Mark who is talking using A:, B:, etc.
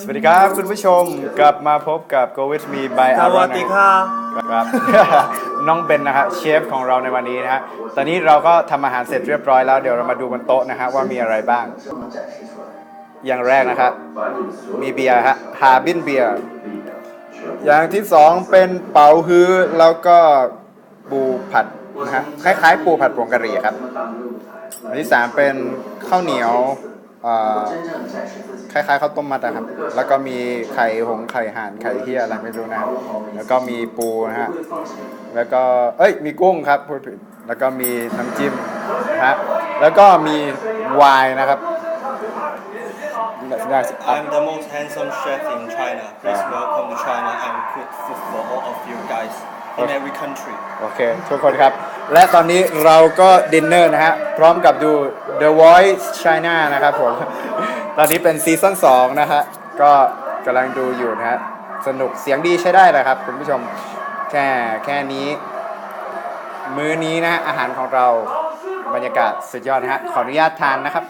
A: สวัสดีครับคุณผู้ชมกลับมาพบกับ Go with me by
B: ส
A: Aaron
B: วัสดีค่ะ
A: ครับ น้องเบนนะฮะเชฟของเราในวันนี้นะฮะตอนนี้เราก็ทำอาหารเสร็จเรียบร้อยแล้วเดี๋ยวเรามาดูบนโต๊ะนะฮะว่ามีอะไรบ้าง อย่างแรกนะครับมีเบียร์ฮะฮาบินเบียร์อย่างที่สองเป็นเป๋าฮื้อแล้วก็ปูผัดนะฮะคล้ายๆ ปูผัดผงกะหรี่ครับอันที่สามเป็นข้าวเหนียวเอ่อ คล้ายๆข้าวต้มมัดนะครับ แล้วก็มีไข่หงส์ไข่ห่านไข่เฮียอะไรไม่รู้นะครับ แล้วก็มีปูนะฮะ แล้วก็ เอ้ย มีกุ้งครับพูดผิดแล้วก็มีน้ำจิ้มนะฮะ แล้วก็มีไวน์นะครับ
B: I'm the most handsome chef in China please welcome to China and cook food for all of you guys in every country
A: โอเค ทุกคนครับ และตอนนี้เราก็ดินเนอร์นะฮะ พร้อมกับดู The Voice China นะครับผม ตอนนี้เป็นซีซั่น2นะฮะ ก็กำลังดูอยู่นะฮะ สนุกเสียงดีใช้ได้เลยครับ คุณผู้ชม แค่แค่นี้ มื้อนี้นะฮะอาหารของเราบรรยากาศสุดยอดนะฮะ ขออนุญาตทานนะครับ